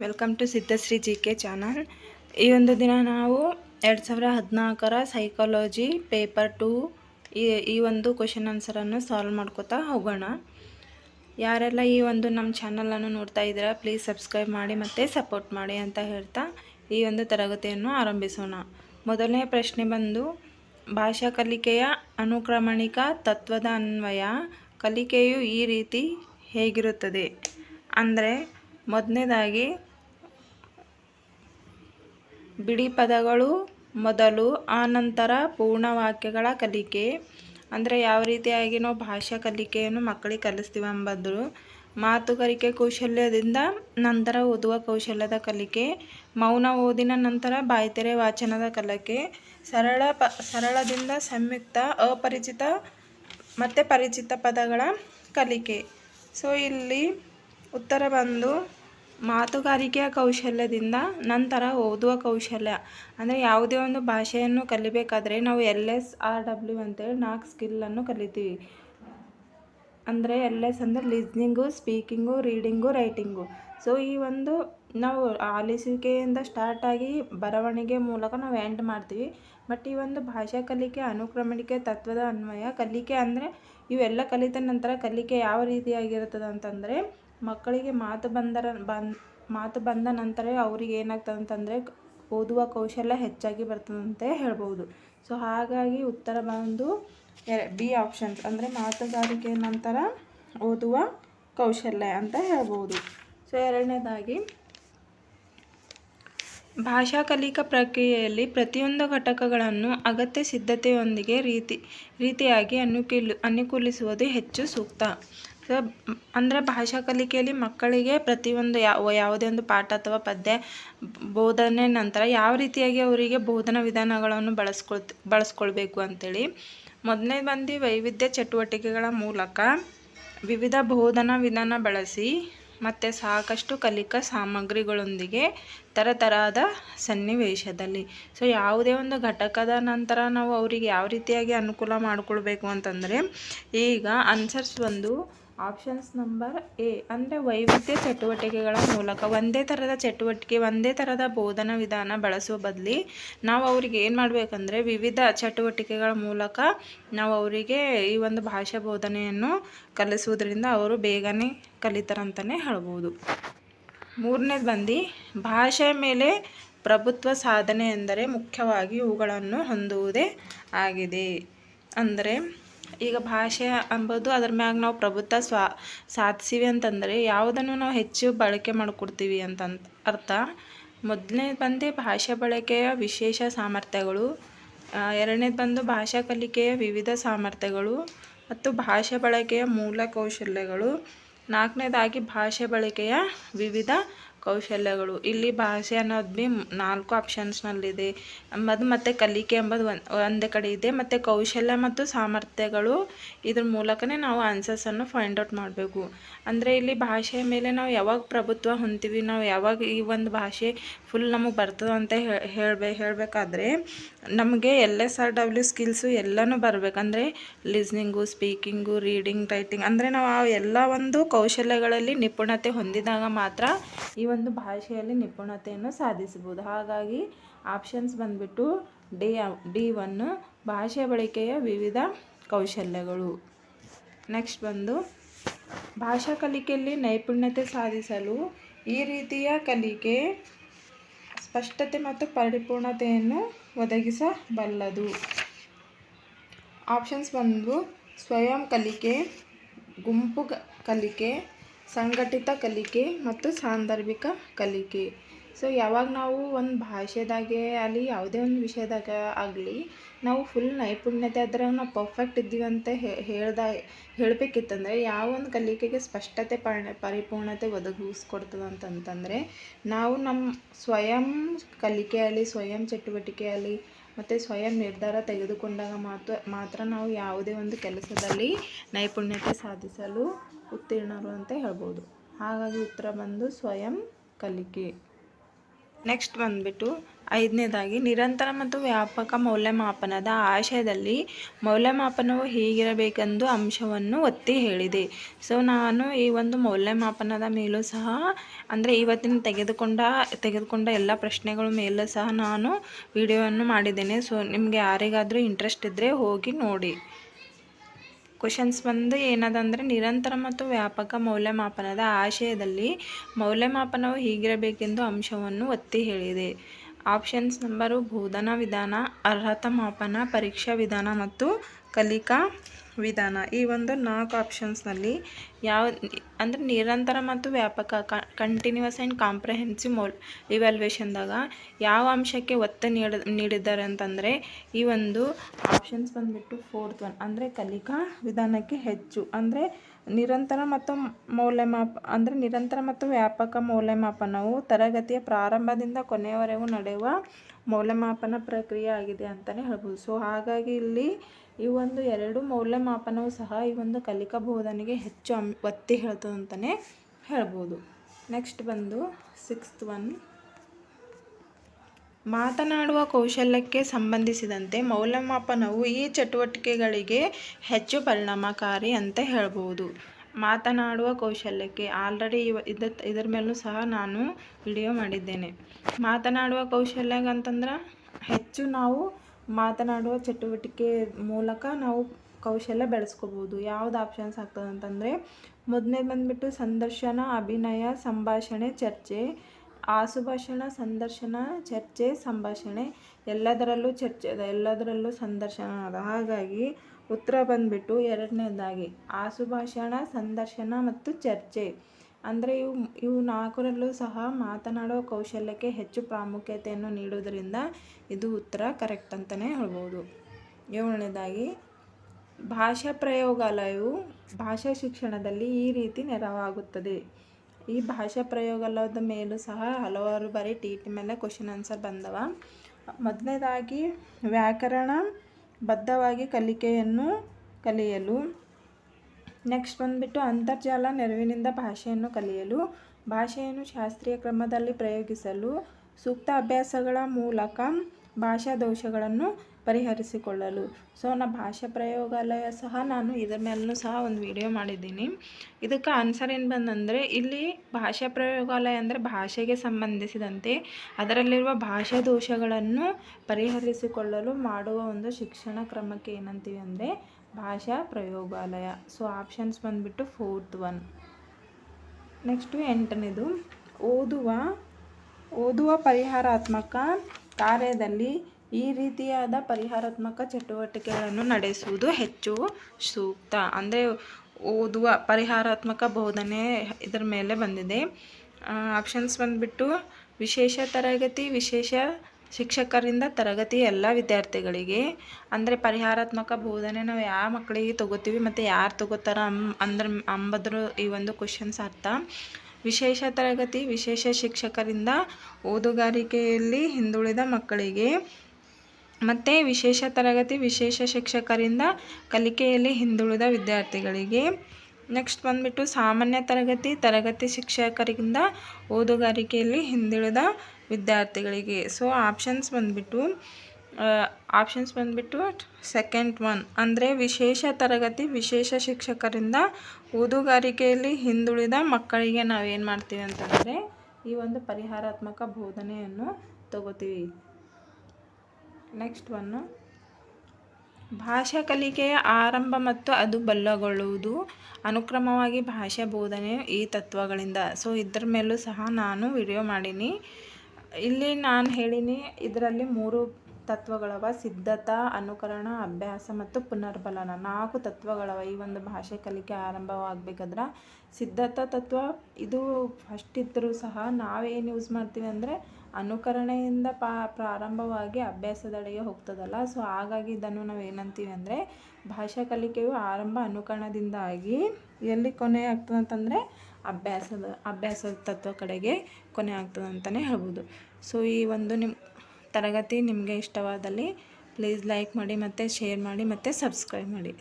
Welcome to Siddhashree G K channel ಈ ಒಂದು ದಿನ ನಾವು ಎರಡು ಸಾವಿರ ಹದಿನಾಲ್ಕರ ಸೈಕಾಲಜಿ ಪೇಪರ್ ಟು ಈ ಒಂದು ಕ್ವಶನ್ ಆನ್ಸರನ್ನು ಸಾಲ್ವ್ ಮಾಡ್ಕೋತಾ ಹೋಗೋಣ. ಯಾರೆಲ್ಲ ಈ ಒಂದು ನಮ್ಮ ಚಾನಲನ್ನು ನೋಡ್ತಾ ಇದ್ದೀರಾ ಪ್ಲೀಸ್ ಸಬ್ಸ್ಕ್ರೈಬ್ ಮಾಡಿ ಮತ್ತು ಸಪೋರ್ಟ್ ಮಾಡಿ ಅಂತ ಹೇಳ್ತಾ ಈ ಒಂದು ತರಗತಿಯನ್ನು ಆರಂಭಿಸೋಣ. ಮೊದಲನೇ ಪ್ರಶ್ನೆ ಬಂದು, ಭಾಷಾ ಕಲಿಕೆಯ ಅನುಕ್ರಮಣಿಕ ತತ್ವದ ಅನ್ವಯ ಕಲಿಕೆಯು ಈ ರೀತಿ ಹೇಗಿರುತ್ತದೆ? ಅಂದರೆ ಮೊದಲನೇದಾಗಿ ಬಿಡಿ ಪದಗಳು ಮೊದಲು ಆನಂತರ ಪೂರ್ಣ ವಾಕ್ಯಗಳ ಕಲಿಕೆ. ಅಂದರೆ ಯಾವ ರೀತಿಯಾಗಿ ನಾವು ಭಾಷಾ ಕಲಿಕೆಯನ್ನು ಮಕ್ಕಳಿಗೆ ಕಲಿಸ್ತೀವಿ ಎಂಬುದು ಮಾತುಗಾರಿಕೆ ಕೌಶಲ್ಯದಿಂದ ನಂತರ ಓದುವ ಕೌಶಲ್ಯದ ಕಲಿಕೆ. ಮೌನ ಓದಿನ ನಂತರ ಬಾಯ್ತೆರೆ ವಾಚನದ ಕಲಿಕೆ. ಸರಳ ಪ, ಸರಳದಿಂದ ಸಂಯುಕ್ತ, ಅಪರಿಚಿತ ಮತ್ತು ಪರಿಚಿತ ಪದಗಳ ಕಲಿಕೆ. ಸೊ ಇಲ್ಲಿ ಉತ್ತರ ಬಂದು ಮಾತುಗಾರಿಕೆಯ ಕೌಶಲ್ಯದಿಂದ ನಂತರ ಓದುವ ಕೌಶಲ್ಯ. ಅಂದರೆ ಯಾವುದೇ ಒಂದು ಭಾಷೆಯನ್ನು ಕಲಿಬೇಕಾದ್ರೆ ನಾವು ಎಲ್ ಎಸ್ ಆರ್ ಡಬ್ಲ್ಯೂ ಅಂತೇಳಿ ನಾಲ್ಕು ಸ್ಕಿಲ್ಲನ್ನು ಕಲಿತೀವಿ. ಅಂದರೆ ಎಲ್ ಎಸ್ ಅಂದರೆ listening speaking reading writing so ಈ ಒಂದು ನಾವು ಆಲಿಸುವಿಕೆಯಿಂದ ಸ್ಟಾರ್ಟ್ ಆಗಿ ಬರವಣಿಗೆ ಮೂಲಕ ನಾವು ಎಂಡ್ ಮಾಡ್ತೀವಿ. ಬಟ್ ಈ ಒಂದು ಭಾಷಾ ಕಲಿಕೆ, ಅನುಕ್ರಮಣಿಕೆ, ತತ್ವದ ಅನ್ವಯ, ಕಲಿಕೆ ಅಂದರೆ ಇವೆಲ್ಲ ಕಲಿತ ನಂತರ ಕಲಿಕೆ ಯಾವ ರೀತಿಯಾಗಿರುತ್ತದೆ ಅಂತಂದರೆ ಮಕ್ಕಳಿಗೆ ಮಾತು ಬಂದರ ಬಂದ, ಮಾತು ಬಂದ ನಂತರ ಅವ್ರಿಗೆ ಏನಾಗ್ತದೆ ಅಂತಂದರೆ ಓದುವ ಕೌಶಲ್ಯ ಹೆಚ್ಚಾಗಿ ಬರ್ತದಂತೆ ಹೇಳ್ಬೋದು ಸೊ, ಹಾಗಾಗಿ ಉತ್ತರ ಬಂದು ಬಿ ಆಪ್ಷನ್ಸ್ ಅಂದರೆ ಮಾತುಗಾರಿಕೆ ನಂತರ ಓದುವ ಕೌಶಲ್ಯ ಅಂತ ಹೇಳ್ಬೋದು ಸೊ, ಎರಡನೇದಾಗಿ ಭಾಷಾ ಕಲಿಕಾ ಪ್ರಕ್ರಿಯೆಯಲ್ಲಿ ಪ್ರತಿಯೊಂದು ಘಟಕಗಳನ್ನು ಅಗತ್ಯ ಸಿದ್ಧತೆಯೊಂದಿಗೆ ರೀತಿ, ರೀತಿಯಾಗಿ ಅನುಕೂಲ, ಅನುಕೂಲಿಸುವುದು ಹೆಚ್ಚು ಸೂಕ್ತ. ಸೊ, ಅಂದರೆ ಭಾಷಾ ಕಲಿಕೆಯಲ್ಲಿ ಮಕ್ಕಳಿಗೆ ಪ್ರತಿಯೊಂದು ಯಾವ ಯಾವುದೇ ಒಂದು ಪಾಠ ಅಥವಾ ಪದ್ಯ ಬೋಧನೆ ನಂತರ ಯಾವ ರೀತಿಯಾಗಿ ಅವರಿಗೆ ಬೋಧನಾ ವಿಧಾನಗಳನ್ನು ಬಳಸ್ಕೊಳ್ ಬಳಸ್ಕೊಳ್ಬೇಕು ಅಂತೇಳಿ. ಮೊದಲನೇ ಬಂದು ವೈವಿಧ್ಯ ಚಟುವಟಿಕೆಗಳ ಮೂಲಕ ವಿವಿಧ ಬೋಧನಾ ವಿಧಾನ ಬಳಸಿ ಮತ್ತು ಸಾಕಷ್ಟು ಕಲಿಕಾ ಸಾಮಗ್ರಿಗಳೊಂದಿಗೆ ತರತರಹದ ಸನ್ನಿವೇಶದಲ್ಲಿ. ಸೊ ಯಾವುದೇ ಒಂದು ಘಟಕದ ನಂತರ ನಾವು ಅವರಿಗೆ ಯಾವ ರೀತಿಯಾಗಿ ಅನುಕೂಲ ಮಾಡಿಕೊಳ್ಬೇಕು ಅಂತಂದರೆ ಈಗ ಆನ್ಸರ್ಸ್ ಒಂದು ಆಪ್ಷನ್ಸ್ ನಂಬರ್ ಎ ಅಂದರೆ ವೈವಿಧ್ಯ ಚಟುವಟಿಕೆಗಳ ಮೂಲಕ ಒಂದೇ ಥರದ ಚಟುವಟಿಕೆ, ಒಂದೇ ಥರದ ಬೋಧನಾ ವಿಧಾನ ಬಳಸುವ ಬದಲಿ ನಾವು ಅವರಿಗೆ ಏನು ಮಾಡಬೇಕಂದ್ರೆ ವಿವಿಧ ಚಟುವಟಿಕೆಗಳ ಮೂಲಕ ನಾವು ಅವರಿಗೆ ಈ ಒಂದು ಭಾಷಾ ಬೋಧನೆಯನ್ನು ಕಲಿಸುವುದರಿಂದ ಅವರು ಬೇಗನೆ ಕಲಿತಾರಂತಲೇ ಹೇಳ್ಬೋದು. ಮೂರನೇದು ಬಂದು, ಭಾಷೆಯ ಮೇಲೆ ಪ್ರಭುತ್ವ ಸಾಧನೆ ಎಂದರೆ ಮುಖ್ಯವಾಗಿ ಇವುಗಳನ್ನು ಹೊಂದುವುದೇ ಆಗಿದೆ. ಅಂದರೆ ಈಗ ಭಾಷೆ ಅಂಬೋದು ಅದ್ರ ಮ್ಯಾಗ ನಾವು ಪ್ರಭುತ್ವ ಸ್ವಾ, ಸಾಧಿಸಿವಿ ಅಂತಂದರೆ ಯಾವುದನ್ನು ನಾವು ಹೆಚ್ಚು ಬಳಕೆ ಮಾಡಿಕೊಡ್ತೀವಿ ಅಂತ ಅರ್ಥ. ಮೊದಲನೇದು ಬಂದು ಭಾಷೆ ಬಳಕೆಯ ವಿಶೇಷ ಸಾಮರ್ಥ್ಯಗಳು ಎರಡನೇದು ಬಂದು ಭಾಷಾ ಕಲಿಕೆಯ ವಿವಿಧ ಸಾಮರ್ಥ್ಯಗಳು ಮತ್ತು ಭಾಷೆ ಬಳಕೆಯ ಮೂಲ ಕೌಶಲ್ಯಗಳು. ನಾಲ್ಕನೇದಾಗಿ ಭಾಷೆ ಬಳಕೆಯ ವಿವಿಧ ಕೌಶಲ್ಯಗಳು. ಇಲ್ಲಿ ಭಾಷೆ ಅನ್ನೋದು ಭೀ ನಾಲ್ಕು ಆಪ್ಷನ್ಸ್ನಲ್ಲಿದೆ ಅದು ಮತ್ತು ಕಲಿಕೆ ಎಂಬುದು ಒಂದು ಒಂದೇ ಕಡೆ ಇದೆ. ಮತ್ತು ಕೌಶಲ್ಯ ಮತ್ತು ಸಾಮರ್ಥ್ಯಗಳು ಇದ್ರ ಮೂಲಕನೇ ನಾವು ಆನ್ಸರ್ಸನ್ನು ಫೈಂಡ್ ಔಟ್ ಮಾಡಬೇಕು. ಅಂದರೆ ಇಲ್ಲಿ ಭಾಷೆಯ ಮೇಲೆ ನಾವು ಯಾವಾಗ ಪ್ರಭುತ್ವ ಹೊಂತೀವಿ ನಾವು ಯಾವಾಗ ಈ ಒಂದು ಭಾಷೆ ಫುಲ್ ನಮಗೆ ಬರ್ತದೆ ಅಂತ ಹೇಳ್ಬೇ, ಹೇಳಬೇಕಾದ್ರೆ ನಮಗೆ L S R W skills ಎಲ್ಲನೂ ಬರಬೇಕಂದ್ರೆ ಲಿಸ್ನಿಂಗು ಸ್ಪೀಕಿಂಗು ರೀಡಿಂಗ್ ರೈಟಿಂಗ್ ಅಂದರೆ ನಾವು ಆ ಎಲ್ಲ ಒಂದು ಕೌಶಲ್ಯಗಳಲ್ಲಿ ನಿಪುಣತೆ ಹೊಂದಿದಾಗ ಮಾತ್ರ ಈ ಒಂದು ಭಾಷೆಯಲ್ಲಿ ನಿಪುಣತೆಯನ್ನು ಸಾಧಿಸಬಹುದು. ಹಾಗಾಗಿ ಆಪ್ಷನ್ಸ್ ಬಂದುಬಿಟ್ಟು ಡಿ ಡಿ ಒನ್ನು ಭಾಷೆ ಬಳಕೆಯ ವಿವಿಧ ಕೌಶಲ್ಯಗಳು. ನೆಕ್ಸ್ಟ್ ಬಂದು, ಭಾಷಾ ಕಲಿಕೆಯಲ್ಲಿ ನೈಪುಣ್ಯತೆ ಸಾಧಿಸಲು ಈ ರೀತಿಯ ಕಲಿಕೆ ಸ್ಪಷ್ಟತೆ ಮತ್ತು ಪರಿಪೂರ್ಣತೆಯನ್ನು ಒದಗಿಸಬಲ್ಲದು. ಆಪ್ಷನ್ಸ್ ಬಂದು ಸ್ವಯಂ ಕಲಿಕೆ, ಗುಂಪು ಕಲಿಕೆ ಸಂಘಟಿತ ಕಲಿಕೆ ಮತ್ತು ಸಾಂದರ್ಭಿಕ ಕಲಿಕೆ. ಸೊ ಯಾವಾಗ ನಾವು ಒಂದು ಭಾಷೆದಾಗೆ ಅಲ್ಲಿ ಯಾವುದೇ ಒಂದು ವಿಷಯದಾಗ ಆಗಲಿ, ನಾವು ಫುಲ್ ನೈಪುಣ್ಯತೆ ಅದ್ರಾಗ ನಾವು ಪರ್ಫೆಕ್ಟ್ ಇದ್ದೀವಿ ಅಂತ ಹೇಳ್ದ, ಹೇಳಬೇಕಿತ್ತಂದ್ರೆ ಯಾವ ಒಂದು ಕಲಿಕೆಗೆ ಸ್ಪಷ್ಟತೆ ಪರ್ಣ ಪರಿಪೂರ್ಣತೆ ಒದಗಿಸ್ಕೊಡ್ತದೆ ಅಂತಂತಂದರೆ, ನಾವು ನಮ್ಮ ಸ್ವಯಂ ಕಲಿಕೆಯಲ್ಲಿ ಸ್ವಯಂ ಚಟುವಟಿಕೆಯಲ್ಲಿ ಮತ್ತು ಸ್ವಯಂ ನಿರ್ಧಾರ ತೆಗೆದುಕೊಂಡಾಗ ಮಾತ್ರ ಮಾತ್ರ ನಾವು ಯಾವುದೇ ಒಂದು ಕೆಲಸದಲ್ಲಿ ನೈಪುಣ್ಯತೆ ಸಾಧಿಸಲು ಉತ್ತೀರ್ಣರು ಅಂತ ಹೇಳ್ಬೋದು. ಹಾಗಾಗಿ ಉತ್ತರ ಬಂದು ಸ್ವಯಂ ಕಲಿಕೆ. ನೆಕ್ಸ್ಟ್ ಬಂದುಬಿಟ್ಟು ಐದನೇದಾಗಿ ನಿರಂತರ ಮತ್ತು ವ್ಯಾಪಕ ಮೌಲ್ಯಮಾಪನದ ಆಶಯದಲ್ಲಿ ಮೌಲ್ಯಮಾಪನವು ಹೀಗಿರಬೇಕೆಂದು ಅಂಶವನ್ನು ಒತ್ತಿ ಹೇಳಿದೆ. ಸೊ ನಾನು ಈ ಒಂದು ಮೌಲ್ಯಮಾಪನದ ಮೇಲೂ ಸಹ, ಅಂದರೆ ಇವತ್ತಿನ ತೆಗೆದುಕೊಂಡ ತೆಗೆದುಕೊಂಡ ಎಲ್ಲ ಪ್ರಶ್ನೆಗಳ ಮೇಲೂ ಸಹ ನಾನು ವಿಡಿಯೋವನ್ನು ಮಾಡಿದ್ದೇನೆ. ಸೊ ನಿಮಗೆ ಯಾರಿಗಾದರೂ ಇಂಟ್ರೆಸ್ಟ್ ಇದ್ದರೆ ಹೋಗಿ ನೋಡಿ. ಕ್ವಶನ್ಸ್ ಬಂದು ಏನದಂದರೆ, ನಿರಂತರ ಮತ್ತು ವ್ಯಾಪಕ ಮೌಲ್ಯಮಾಪನದ ಆಶಯದಲ್ಲಿ ಮೌಲ್ಯಮಾಪನವು ಹೀಗಿರಬೇಕೆಂದು ಅಂಶವನ್ನು ಒತ್ತಿ ಹೇಳಿದೆ. ಆಪ್ಷನ್ಸ್ ನಂಬರು ಬೋಧನಾ ವಿಧಾನ, ಅರ್ಹತಾ ಮಾಪನ, ಪರೀಕ್ಷಾ ವಿಧಾನ ಮತ್ತು ಕಲಿಕಾ ವಿಧಾನ. ಈ ಒಂದು ನಾಲ್ಕು ಆಪ್ಷನ್ಸ್ನಲ್ಲಿ ಯಾವ, ಅಂದರೆ ನಿರಂತರ ಮತ್ತು ವ್ಯಾಪಕ ಕಂಟಿನ್ಯೂಸ್ ಆ್ಯಂಡ್ ಕಾಂಪ್ರಹೆನ್ಸಿವ್ ಮೌಲ್ ಇವ್ಯಾಲ್ಯೂಯೇಷನ್ದಾಗ ಯಾವ ಅಂಶಕ್ಕೆ ಒತ್ತು ನೀಡ, ನೀಡಿದ್ದಾರೆ ಅಂತಂದರೆ ಈ ಒಂದು ಆಪ್ಷನ್ಸ್ ಬಂದುಬಿಟ್ಟು ಫೋರ್ತ್ ಒನ್ ಅಂದರೆ ಕಲಿಕಾ ವಿಧಾನಕ್ಕೆ ಹೆಚ್ಚು. ಅಂದರೆ ನಿರಂತರ ಮತ್ತು ಮೌಲ್ಯಮಾಪ, ಅಂದರೆ ನಿರಂತರ ಮತ್ತು ವ್ಯಾಪಕ ಮೌಲ್ಯಮಾಪನವು ತರಗತಿಯ ಪ್ರಾರಂಭದಿಂದ ಕೊನೆಯವರೆಗೂ ನಡೆಯುವ ಮೌಲ್ಯಮಾಪನ ಪ್ರಕ್ರಿಯೆ ಆಗಿದೆ ಅಂತಲೇ ಹೇಳ್ಬೋದು. ಸೊ ಹಾಗಾಗಿ ಇಲ್ಲಿ ಈ ಒಂದು ಎರಡು ಮೌಲ್ಯಮಾಪನವು ಸಹ ಈ ಒಂದು ಕಲಿಕಾ ಬೋಧನೆಗೆ ಹೆಚ್ಚು ಅಂ, ಒತ್ತಿ ಹೇಳ್ತದೆ ಅಂತಲೇ ಹೇಳ್ಬೋದು. ನೆಕ್ಸ್ಟ್ ಬಂದು ಸಿಕ್ಸ್ತ್ ಒನ್ ಮಾತನಾಡುವ ಕೌಶಲ್ಯಕ್ಕೆ ಸಂಬಂಧಿಸಿದಂತೆ ಮೌಲ್ಯಮಾಪನವು ಈ ಚಟುವಟಿಕೆಗಳಿಗೆ ಹೆಚ್ಚು ಪರಿಣಾಮಕಾರಿ ಅಂತ ಹೇಳ್ಬೋದು. ಮಾತನಾಡುವ ಕೌಶಲ್ಯಕ್ಕೆ ಆಲ್ರೆಡಿ ಇವ, ಇದ, ಇದರ ಮೇಲೂ ಸಹ ನಾನು ವಿಡಿಯೋ ಮಾಡಿದ್ದೇನೆ. ಮಾತನಾಡುವ ಕೌಶಲ್ಯ ಅಂತಂದ್ರೆ ಹೆಚ್ಚು ನಾವು ಮಾತನಾಡುವ ಚಟುವಟಿಕೆ ಮೂಲಕ ನಾವು ಕೌಶಲ್ಯ ಬೆಳೆಸ್ಕೋಬೋದು. ಯಾವ್ದು ಆಪ್ಷನ್ಸ್ ಆಗ್ತದೆ ಅಂತಂದರೆ ಮೊದಲನೇದು ಬಂದುಬಿಟ್ಟು ಸಂದರ್ಶನ, ಅಭಿನಯ, ಸಂಭಾಷಣೆ, ಚರ್ಚೆ. ಆಸುಭಾಷಣ, ಸಂದರ್ಶನ, ಚರ್ಚೆ, ಸಂಭಾಷಣೆ. ಎಲ್ಲದರಲ್ಲೂ ಚರ್ಚೆ ಅದ ಎಲ್ಲದರಲ್ಲೂ ಸಂದರ್ಶನ ಅದ. ಹಾಗಾಗಿ ಉತ್ತರ ಬಂದುಬಿಟ್ಟು ಎರಡನೇದಾಗಿ ಆಸುಭಾಷಣ, ಸಂದರ್ಶನ ಮತ್ತು ಚರ್ಚೆ. ಅಂದರೆ ಇವು ಇವು ನಾಲ್ಕರಲ್ಲೂ ಸಹ ಮಾತನಾಡೋ ಕೌಶಲ್ಯಕ್ಕೆ ಹೆಚ್ಚು ಪ್ರಾಮುಖ್ಯತೆಯನ್ನು ನೀಡುವುದರಿಂದ ಇದು ಉತ್ತರ ಕರೆಕ್ಟ್ ಅಂತಲೇ ಹೇಳ್ಬೋದು. ಏಳನೇದಾಗಿ, ಭಾಷಾ ಪ್ರಯೋಗಾಲಯವು ಭಾಷಾ ಶಿಕ್ಷಣದಲ್ಲಿ ಈ ರೀತಿ ನೆರವಾಗುತ್ತದೆ. ಈ ಭಾಷಾ ಪ್ರಯೋಗಾಲಯದ ಮೇಲೂ ಸಹ ಹಲವಾರು ಬಾರಿ ಟಿ ಟಿ ಮೇಲೆ ಕ್ವಶನ್ ಆನ್ಸರ್ ಬಂದವ. ಮೊದಲನೇದಾಗಿ, ವ್ಯಾಕರಣ ಬದ್ಧವಾಗಿ ಕಲಿಕೆಯನ್ನು ಕಲಿಯಲು. ನೆಕ್ಸ್ಟ್ ಬಂದುಬಿಟ್ಟು ಅಂತರ್ಜಾಲ ನೆರವಿನಿಂದ ಭಾಷೆಯನ್ನು ಕಲಿಯಲು, ಭಾಷೆಯನ್ನು ಶಾಸ್ತ್ರೀಯ ಕ್ರಮದಲ್ಲಿ ಪ್ರಯೋಗಿಸಲು, ಸೂಕ್ತ ಅಭ್ಯಾಸಗಳ ಮೂಲಕ ಭಾಷಾ ದೋಷಗಳನ್ನು ಪರಿಹರಿಸಿಕೊಳ್ಳಲು. ಸೊ ನಾ ಭಾಷಾ ಪ್ರಯೋಗಾಲಯ ಸಹ ನಾನು ಇದರ ಮೇಲೂ ಸಹ ಒಂದು ವಿಡಿಯೋ ಮಾಡಿದ್ದೀನಿ. ಇದಕ್ಕೆ ಆನ್ಸರ್ ಏನು ಬಂದಂದರೆ, ಇಲ್ಲಿ ಭಾಷಾ ಪ್ರಯೋಗಾಲಯ ಅಂದರೆ ಭಾಷೆಗೆ ಸಂಬಂಧಿಸಿದಂತೆ ಅದರಲ್ಲಿರುವ ಭಾಷಾ ದೋಷಗಳನ್ನು ಪರಿಹರಿಸಿಕೊಳ್ಳಲು ಮಾಡುವ ಒಂದು ಶಿಕ್ಷಣ ಕ್ರಮಕ್ಕೆ ಏನಂತೀವಿ ಅಂದರೆ ಭಾಷಾ ಪ್ರಯೋಗಾಲಯ. ಸೊ ಆಪ್ಷನ್ಸ್ ಬಂದುಬಿಟ್ಟು ಫೋರ್ತ್ ಒನ್ ನೆಕ್ಸ್ಟು ಎಂಟನೇದು, ಓದುವ ಓದುವ ಪರಿಹಾರಾತ್ಮಕ ಕಾರ್ಯದಲ್ಲಿ ಈ ರೀತಿಯಾದ ಪರಿಹಾರಾತ್ಮಕ ಚಟುವಟಿಕೆಗಳನ್ನು ನಡೆಸುವುದು ಹೆಚ್ಚು ಸೂಕ್ತ. ಅಂದರೆ, ಓದುವ ಪರಿಹಾರಾತ್ಮಕ ಬೋಧನೆ ಇದರ ಮೇಲೆ ಬಂದಿದೆ. ಆಪ್ಷನ್ಸ್ ಬಂದುಬಿಟ್ಟು ವಿಶೇಷ ತರಗತಿ, ವಿಶೇಷ ಶಿಕ್ಷಕರಿಂದ ತರಗತಿ ಎಲ್ಲ ವಿದ್ಯಾರ್ಥಿಗಳಿಗೆ. ಅಂದರೆ ಪರಿಹಾರಾತ್ಮಕ ಬೋಧನೆ ನಾವು ಯಾವ ಮಕ್ಕಳಿಗೆ ತಗೋತೀವಿ ಮತ್ತು ಯಾರು ತಗೋತಾರ ಅಂದ್ರೆ ಅಂಬದ್ರ ಈ ಒಂದು ಕ್ವಶನ್ಸ್ ಅರ್ಥ. ವಿಶೇಷ ತರಗತಿ ವಿಶೇಷ ಶಿಕ್ಷಕರಿಂದ ಓದುಗಾರಿಕೆಯಲ್ಲಿ ಹಿಂದುಳಿದ ಮಕ್ಕಳಿಗೆ ಮತ್ತು ವಿಶೇಷ ತರಗತಿ ವಿಶೇಷ ಶಿಕ್ಷಕರಿಂದ ಕಲಿಕೆಯಲ್ಲಿ ಹಿಂದುಳಿದ ವಿದ್ಯಾರ್ಥಿಗಳಿಗೆ. ನೆಕ್ಸ್ಟ್ ಬಂದುಬಿಟ್ಟು ಸಾಮಾನ್ಯ ತರಗತಿ ತರಗತಿ ಶಿಕ್ಷಕರಿಂದ ಓದುಗಾರಿಕೆಯಲ್ಲಿ ಹಿಂದುಳಿದ ವಿದ್ಯಾರ್ಥಿಗಳಿಗೆ. ಸೊ ಆಪ್ಷನ್ಸ್ ಬಂದುಬಿಟ್ಟು ಆಪ್ಷನ್ಸ್ ಬಂದುಬಿಟ್ಟು ಸೆಕೆಂಡ್ ಒನ್ ಅಂದರೆ ವಿಶೇಷ ತರಗತಿ ವಿಶೇಷ ಶಿಕ್ಷಕರಿಂದ ಓದುಗಾರಿಕೆಯಲ್ಲಿ ಹಿಂದುಳಿದ ಮಕ್ಕಳಿಗೆ ನಾವೇನು ಮಾಡ್ತೀವಿ ಅಂತಂದರೆ ಈ ಒಂದು ಪರಿಹಾರಾತ್ಮಕ ಬೋಧನೆಯನ್ನು ತಗೋತೀವಿ. ನೆಕ್ಸ್ಟ್ ಒನ್ನು ಭಾಷಾ ಕಲಿಕೆಯ ಆರಂಭ ಮತ್ತು ಅದು ಬಲ್ಲಗೊಳ್ಳುವುದು. ಅನುಕ್ರಮವಾಗಿ ಭಾಷಾ ಬೋಧನೆ ಈ ತತ್ವಗಳಿಂದ. ಸೊ ಇದ್ರ ಮೇಲೂ ಸಹ ನಾನು ವಿಡಿಯೋ ಮಾಡೀನಿ. ಇಲ್ಲಿ ನಾನು ಹೇಳೀನಿ, ಇದರಲ್ಲಿ ಮೂರು ತತ್ವಗಳವ, ಸಿದ್ಧತಾ, ಅನುಕರಣ, ಅಭ್ಯಾಸ ಮತ್ತು ಪುನರ್ಬಲನ. ನಾಲ್ಕು ತತ್ವಗಳವ ಈ ಒಂದು ಭಾಷೆ ಕಲಿಕೆ ಆರಂಭವಾಗಬೇಕಾದ್ರೆ. ಸಿದ್ಧತಾ ತತ್ವ, ಇದು ಫಸ್ಟ್ ಇದ್ದರೂ ಸಹ ನಾವೇನು ಯೂಸ್ ಮಾಡ್ತೀವಿ ಅಂದರೆ ಅನುಕರಣೆಯಿಂದ ಪಾ, ಪ್ರಾರಂಭವಾಗಿ ಅಭ್ಯಾಸದೆಡೆಗೆ ಹೋಗ್ತದಲ್ಲ. ಸೊ ಹಾಗಾಗಿ ಇದನ್ನು ನಾವು ಏನಂತೀವಿ ಅಂದರೆ ಭಾಷಾ ಕಲಿಕೆಯು ಆರಂಭ ಅನುಕರಣದಿಂದ ಆಗಿ ಎಲ್ಲಿ ಕೊನೆ ಆಗ್ತದೆ ಅಂತಂದರೆ ಅಭ್ಯಾಸದ ಅಭ್ಯಾಸದ ತತ್ವ ಕಡೆಗೆ ಕೊನೆ ಆಗ್ತದೆ ಅಂತಲೇ ಹೇಳ್ಬೋದು. ಸೊ ಈ ಒಂದು ನಿಮ್ಮ ತರಗತಿ ನಿಮಗೆ ಇಷ್ಟವಾದಲ್ಲಿ ಪ್ಲೀಸ್ ಲೈಕ್ ಮಾಡಿ ಮತ್ತು ಶೇರ್ ಮಾಡಿ ಮತ್ತು ಸಬ್ಸ್ಕ್ರೈಬ್ ಮಾಡಿ.